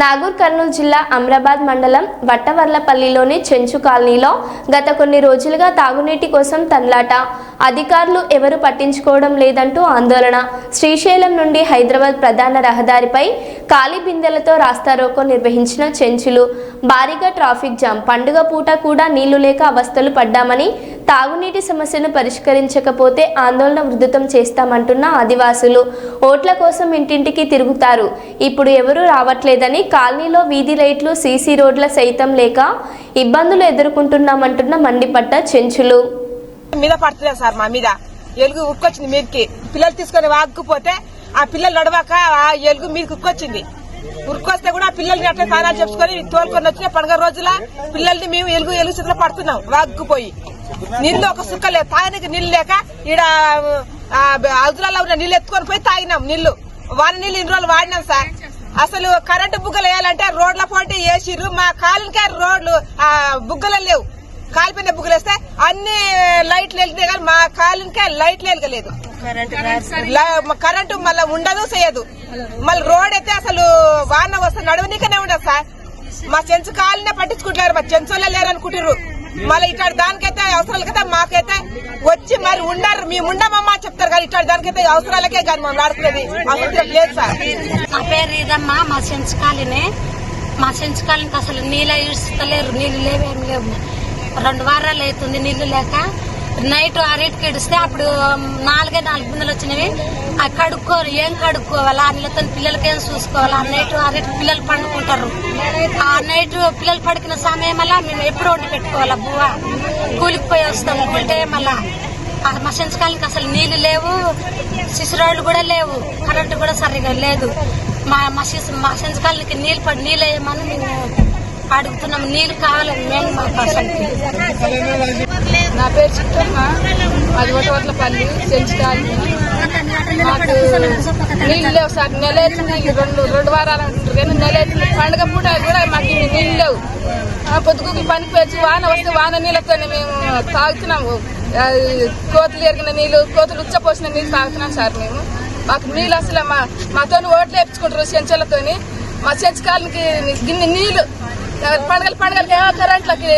నాగూర్ కర్నూలు జిల్లా అమ్రాబాద్ మండలం వట్టవర్లపల్లిలోని చెంచు కాలనీలో గత కొన్ని రోజులుగా తాగునీటి కోసం తన్లాట. అధికారులు ఎవరు పట్టించుకోవడం లేదంటూ ఆందోళన. శ్రీశైలం నుండి హైదరాబాద్ ప్రధాన రహదారిపై ఖాళీ బిందెలతో రాస్తారోకో నిర్వహించిన చెంచులు. భారీగా ట్రాఫిక్ జామ్. పండుగ పూట కూడా నీళ్ళు లేక అవస్థలు పడ్డామని తాగునీటి సమస్యను పరిష్కరించకపోతే ఆందోళన ఉధృతం చేస్తామంటున్న ఆదివాసులు. ఓట్ల కోసం ఇంటింటికి తిరుగుతారు. ఇప్పుడు ఎవరూ రావట్లేదని కాలనీలో వీధి లైట్లు సీసీ రోడ్ల సైతం లేక ఇబ్బందులు ఎదుర్కొంటున్నామంటున్న మండిపట్ట చెంచులు. మీద పడుతుంది సార్ మా మీద. ఎలుగు ఉక్కొచ్చింది మీదకి. పిల్లలు తీసుకొని వాక్కుపోతే ఆ పిల్లలు నడవాక ఆ ఎలుగు మీదకి ఉక్కొచ్చింది. ఉరుకొస్తే కూడా పిల్లల్ని అట్లా స్నానాలు చెప్పుకొని తోలుకొని వచ్చిన పండుగ రోజుల పిల్లల్ని మేము ఎలుగు ఎలుగు చేతిలో పడుతున్నాం వాక్కుపోయి. నీళ్ళు ఒక సుక్క లేదు తాగడానికి నీళ్ళు లేక ఈడ అదులలో ఉన్న నీళ్ళు ఎత్తుకొని పోయి తాగినాం నీళ్ళు వాన నీళ్ళు ఇన్ని రోజులు వాడినాం సార్. అసలు కరెంటు బుగ్గలు వేయాలంటే రోడ్ల పోటీ వేసిర్రు. మా కాలంకే రోడ్లు ఆ బుగ్గలు లేవు. కాలిపోయిన బుగ్గలు వేస్తే అన్ని లైట్లు వెళ్తున్నాయి కానీ మా కాలనికే లైట్లు వెలగలేదు. ల- మ- కరెంటు మళ్ళీ ఉండదు చేయదు. మళ్ళీ రోడ్ అయితే అసలు వాన వస్తే నడవనీకనే ఉండదు సార్. మా చెంచు కాలనే పట్టించుకుంటున్నారు మా చెంచులే లేరు అనుకుంటారు మళ్ళీ ఇట్లాంటి దానికైతే అవసరాలకైతే మాకైతే వచ్చి మరి ఉండరు. మేము ఉండమమ్మా చెప్తారు కానీ ఇట్లాంటి దానికైతే అవసరాలకే కానీ మనం అవసరం లేదు సార్. నా పేరు ఇదమ్మా మా సెంచుకాలినే మా సెంచుకాలికి అసలు నీళ్ళ ఇస్తలేరు నీళ్ళు లేవేం లేవు. రెండు వారాలు అవుతుంది నీళ్ళు లేక. నైట్ అరటికి ఇడిస్తే అప్పుడు నాలుగే నాలుగు బిందెలు వచ్చినవి. ఆ కడుక్కో ఏం కడుక్కోవాలా? ఆ నీళ్ళతో పిల్లలకి ఏం చూసుకోవాలా? ఆ నైట్ అరేటికి పిల్లలు పండుకుంటారు. ఆ నైట్ పిల్లలు పడుకున్న సమయం అలా మేము ఎప్పుడు వండి పెట్టుకోవాలా? బువ్వ కూలికి పోయి వస్తాం కూలితే మళ్ళా ఆ మా అసలు నీళ్ళు లేవు. శిశురాళ్ళు కూడా లేవు. కరెంటు కూడా సరిగా లేదు. మా మా శిశు మా సెంచుకాలకి నీళ్ళు పడి నీళ్ళు వేయమని మేము అడుగుతున్నాం. నీళ్ళు కావాలి మేము మా పర్సన్కి నా పేరు చిట్టమ్మ అది ఒకటోట్లపల్లి చెంచుతాలి మాకు నీళ్ళు లేవు సార్. నెల రెండు రెండు వారాలు అంటారు కానీ నెల పండుగ పూట కూడా మాకు నీళ్ళు లేవు. పొద్దుకు పనికి వచ్చి వాన వస్తే వాన నీళ్ళతోనే మేము తాగుతున్నాము. ఆ, కోతులు ఎరిగిన నీళ్ళు కోతులు ఉచ్చపోసిన నీళ్ళు తాగుతున్నాం సార్ మేము. మాకు నీళ్ళు అసలు మా మాతో ఓట్లు వేపించుకుంటారు చెంచాలతోని. మా చెంచకాలకి గిన్నె నీళ్ళు పండగలు పండగలకి ఏమో కరెంట్లకి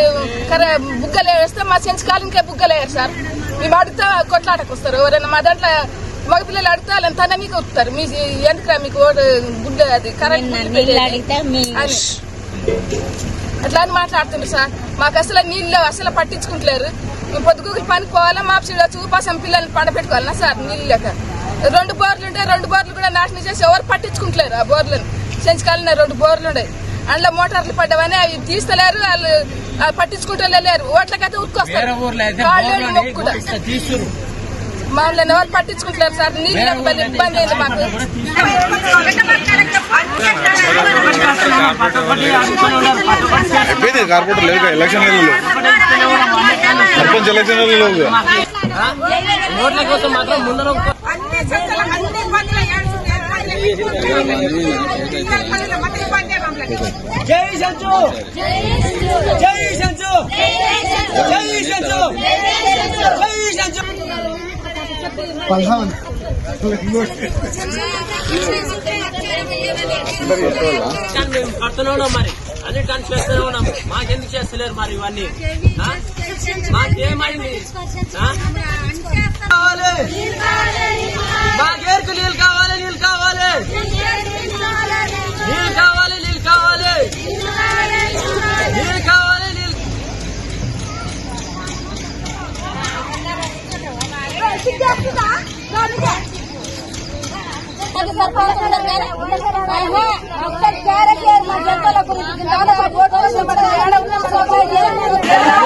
కరె బుగ్గలు వేస్తే మా చెంచు కాలనికే బుగ్గలు వేయరు సార్. మేము అడిగితే కొట్లాటకు వస్తారు ఎవరైనా మా దాంట్లో మగపిల్లలు అడిగితే వాళ్ళని తన మీకు వస్తారు మీ ఎందుకురా మీకు ఓటు గుడ్డ అది? కరెంట్ అట్లా అని మాట్లాడుతున్నారు సార్. మాకు అసలు నీళ్ళు అసలు పట్టించుకుంటలేరు. మేము పొద్దుగుకి పనికి పోవాలా మా వచ్చి ఉపాసం పిల్లల్ని పండబెట్టుకోవాలన్నా సార్ నీళ్ళు లేక రెండు బోర్లు ఉంటే రెండు బోర్లు కూడా నాశనం చేసి ఎవరు పట్టించుకుంటలేరు ఆ బోర్లను. చెంచుకాలనే రెండు బోర్లు ఉన్నాయి అందులో మోటార్లు పడ్డవని అవి తీస్తలేరు వాళ్ళు పట్టించుకుంటూ లేరు ఓట్లకైతే ఉరుకొస్తారు మమ్మల్ని ఎవరు పట్టించుకుంటలేరు సార్. నీళ్ళు ఇబ్బంది అయింది మాకు? కార్పొరేటర్ లేదు ఎలక్షన్ సర్పంచ్ ఎలక్షన్ లేవు ఓట్ల కోసం మాత్రం ముందర అన్ని జై సంచు జై సంచు జై సంచు జై సంచు ఉన్నాం మరి? అన్ని టన్ చేస్తూనే ఉన్నాం మాకెందుకు చేస్తలేరు మరి ఇవన్నీ? మాకేమైంది? అలాంటి సర్పంచ్ ఏడవ సభ